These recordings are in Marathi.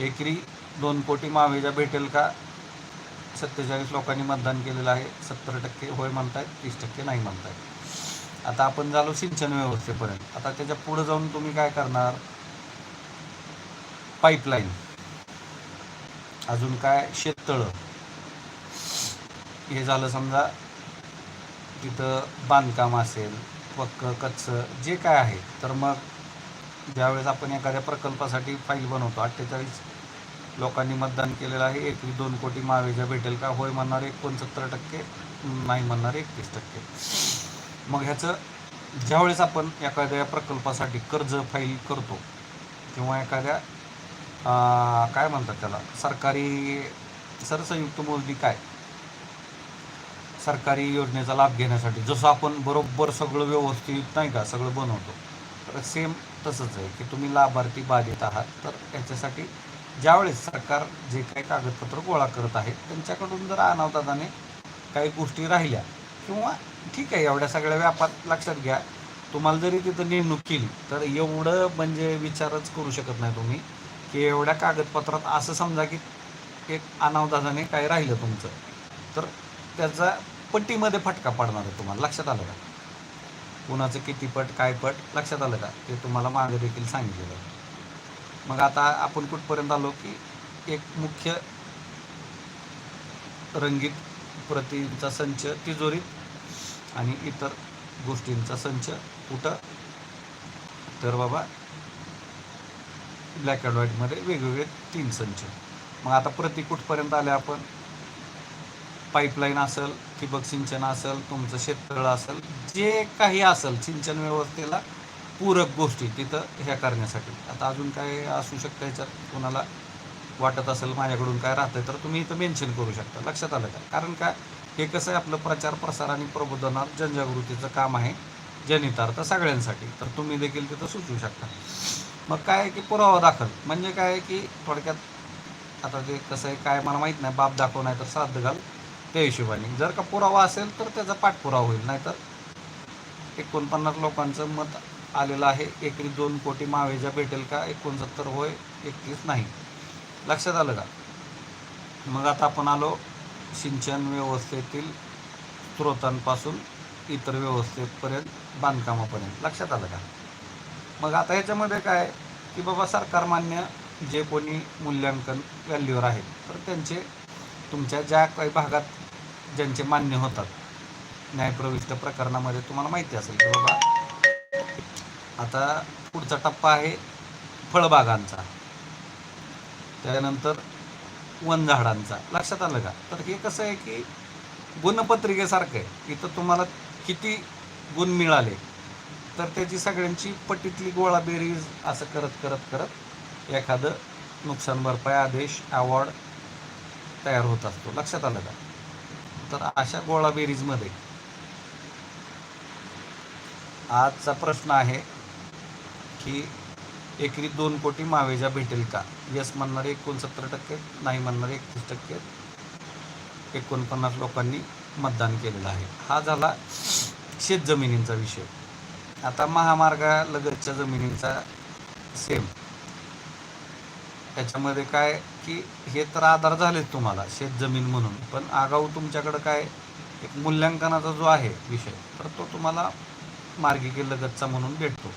एकरी दोन कोटी महावेजा भेटेल का? सत्तेचाळीस लोकांनी मतदान केलेलं आहे. सत्तर टक्के होय म्हणतायत तीस टक्के नाही म्हणतायत. आता आपण झालो सिंचन व्यवस्थेपर्यंत. आता त्याच्या पुढे जाऊन तुम्ही काय करणार? पाईपलाईन. अजून काय? शेततळं. हे झालं समजा तिथं बांधकाम असेल पक्क कच्चं जे काय आहे तर मग ज्यावेळेस आपण एखाद्या प्रकल्पासाठी फाईल बनवतो अठ्ठेचाळीस लोकांनी मतदान केलेलं आहे एकवीस दोन कोटी महावेजा भेटेल का? होय म्हणणारे एकोणसत्तर टक्के नाही म्हणणारे एकतीस टक्के. मग ह्याचं ज्यावेळेस आपण एखाद्या प्रकल्पासाठी कर्ज फाईल करतो किंवा एखाद्या काय म्हणतात त्याला? सरकारी सरसंयुक्त मोजणी काय? सरकारी योजनेचा लाभ घेण्यासाठी जसं आपण बरोबर सगळं व्यवस्थित नाही का सगळं बनवतो. तर सेम तसंच आहे की तुम्ही लाभार्थी बाधित आहात तर याच्यासाठी ज्यावेळेस सरकार जे काही कागदपत्र गोळा करत आहे त्यांच्याकडून जर अनावताने काही गोष्टी राहिल्या किंवा ठीक आहे एवढ्या सगळ्या व्यापात लक्षात घ्या. तुम्हाला जरी तिथं नेमणूक केली तर एवढं म्हणजे विचारच करू शकत नाही तुम्ही की एवढ्या कागदपत्रात असं समजा की एक अनावधानाने काय राहिलं तुमचं. तर त्याचा पट्टीमध्ये फटका पडणार आहे तुम्हाला लक्षात आलं का? कुणाचं किती पट काय पट लक्षात आलं का? ते तुम्हाला मागे देखील सांगितलेलं मग आता आपण कुठपर्यंत आलो की एक मुख्य रंगीत प्रतींचा संच तिजोरीत आणि इतर गोष्टींचा संच कुठं? तर बाबा ब्लॅक अँड व्हाईटमध्ये वेगवेगळे तीन संच. मग आता प्रती कुठपर्यंत आले आपण? पाईपलाईन असेल ठिबक सिंचन असेल तुमचं शेततळ असेल जे काही असेल सिंचन व्यवस्थेला पूरक गोष्टी तिथं ह्या करण्यासाठी. आता अजून काय असू शकतं ह्याच्यात कोणाला वाटत असेल माझ्याकडून काय राहतंय तर तुम्ही इथं मेन्शन करू शकता. लक्षात आलं का? कारण काय हे कसं आहे आपलं प्रचार प्रसार आणि प्रबोधनात जनजागृतीचं काम आहे जनितार्थ सगळ्यांसाठी. तर तुम्ही देखील तिथं सुचवू शकता. मग काय आहे की पुरावा दाखल? म्हणजे काय आहे की थोडक्यात आता ते कसं आहे काय मला माहीत नाही बाप दाखव नाही तर श्राद्ध घाल. त्या हिशोबाने. जर का पुरावा असेल तर त्याचा पाठपुरावा होईल. नाहीतर एकोणपन्नास लोकांचं मत आलेलं आहे एकरी दोन कोटी मावेजा भेटेल का? एकोणसत्तर होय एकतीस नाही. लक्षात आलं का? मग आता आपण आलो सिंचन व्यवस्थेतील स्रोतांपासून इतर व्यवस्थेपर्यंत बांधकामापर्यंत. लक्षात आलं का? मग आता ह्याच्यामध्ये काय? की बाबा सरकारमान्य जे कोणी मूल्यांकन व्हॅल्यूवर आहेत तर त्यांचे तुमच्या ज्या काही भागात ज्यांचे मान्य होतात. न्यायप्रविष्ट प्रकरणामध्ये तुम्हाला माहिती असेल की बाबा आता पुढचा टप्पा आहे फळबागांचा. त्यानंतर वनझाडांचा. लक्षात आलं का? तर हे कसं आहे की गुणपत्रिकेसारखं आहे. इथं तुम्हाला किती गुण मिळाले तर त्याची सगळ्यांची पटीतली गोळाबेरीज असं करत करत करत एखादं नुकसान भरपाई आदेश अवॉर्ड तयार होत असतो. लक्षात आलं का? तर अशा गोळाबेरीजमध्ये आजचा प्रश्न आहे की एकरी दोन कोटी मावेजा भेटेल का? यस म्हणणारे एकोणसत्तर टक्के नाही म्हणणारे एकतीस टक्के. एकोणपन्नास लोकांनी मतदान केलेलं आहे. हा झाला शेतजमिनींचा विषय. आता महामार्गालगतच्या जमिनींचा सेम त्याच्यामध्ये काय की हे तर आधार झालेच तुम्हाला शेतजमीन म्हणून. पण आगाऊ तुमच्याकडं काय एक मूल्यांकनाचा जो आहे विषय तर तो तुम्हाला मार्गिकेलगतचा म्हणून भेटतो.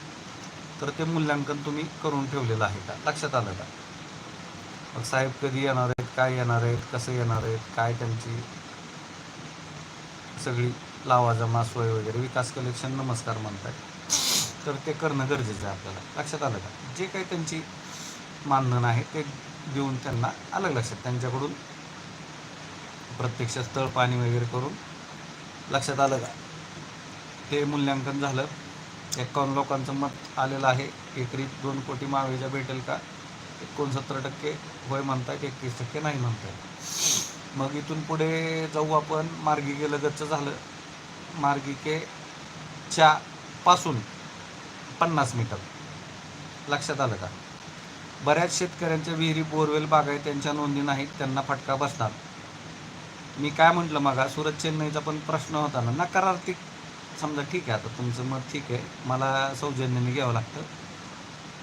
तर ते मूल्यांकन तुम्ही करून ठेवलेलं आहे का? लक्षात आलं का? मग साहेब कधी येणार आहेत काय येणार आहेत कसं येणार आहेत काय त्यांची सगळी लावाजमा सोय वगैरे विकास कलेक्शन नमस्कार म्हणतात तर ते करणं गरजेचं आहे आपल्याला. लक्षात आलं का? जे काही त्यांची मानधन आहे ते देऊन त्यांना आलं लक्षात. त्यांच्याकडून प्रत्यक्ष स्थळ पाणी वगैरे करून लक्षात आलं का? ते मूल्यांकन झालं. एकावन्न लोकांचं मत आलेलं आहे एकरी दोन कोटी मावेजा भेटेल का? एकोणसत्तर टक्के होय म्हणतायत एकतीस टक्के नाही म्हणतायत. मग इथून पुढे जाऊ आपण. मार्गिके लगतचं झालं. मार्गिकेच्या पासून पन्नास मीटर. लक्षात आलं का? बऱ्याच शेतकऱ्यांच्या विहिरी बोरवेल बागायत त्यांच्या नोंदी नाहीत त्यांना फटका बसणार मी काय म्हटलं मागा सुरत चेन्नईचा पण प्रश्न होता ना नकारार्थी समजा ठीक आहे आता तुमचं मत ठीक आहे मला सौजन्याने घ्यावं लागतं.